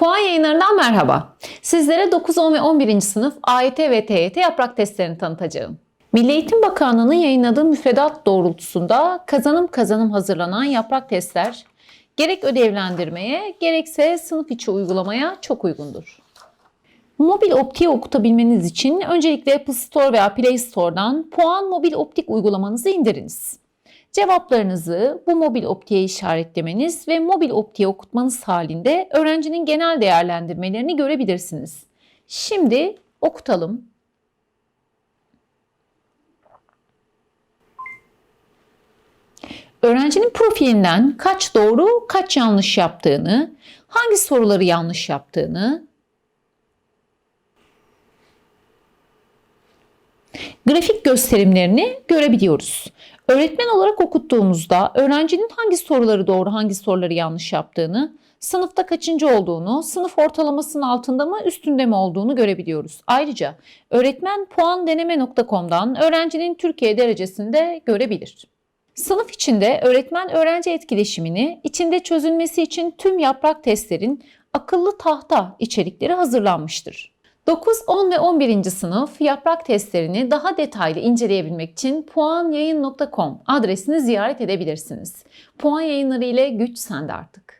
Puan yayınlarından merhaba. Sizlere 9, 10 ve 11. sınıf AYT ve TYT yaprak testlerini tanıtacağım. Milli Eğitim Bakanlığı'nın yayınladığı müfredat doğrultusunda kazanım kazanım hazırlanan yaprak testler gerek ödevlendirmeye gerekse sınıf içi uygulamaya çok uygundur. Mobil optiği okutabilmeniz için öncelikle Apple Store veya Play Store'dan Puan Mobil Optik uygulamanızı indiriniz. Cevaplarınızı bu mobil optiğe işaretlemeniz ve mobil optiğe okutmanız halinde öğrencinin genel değerlendirmelerini görebilirsiniz. Şimdi okutalım. Öğrencinin profilinden kaç doğru, kaç yanlış yaptığını, hangi soruları yanlış yaptığını, grafik gösterimlerini görebiliyoruz. Öğretmen olarak okuttuğumuzda öğrencinin hangi soruları doğru, hangi soruları yanlış yaptığını, sınıfta kaçıncı olduğunu, sınıf ortalamasının altında mı, üstünde mi olduğunu görebiliyoruz. Ayrıca öğretmen puandeneme.com'dan öğrencinin Türkiye derecesini de görebilir. Sınıf içinde öğretmen öğrenci etkileşimini içinde çözülmesi için tüm yaprak testlerin akıllı tahta içerikleri hazırlanmıştır. 9, 10 ve 11. sınıf yaprak testlerini daha detaylı inceleyebilmek için puanyayın.com adresini ziyaret edebilirsiniz. Puan yayınları ile güç sende artık.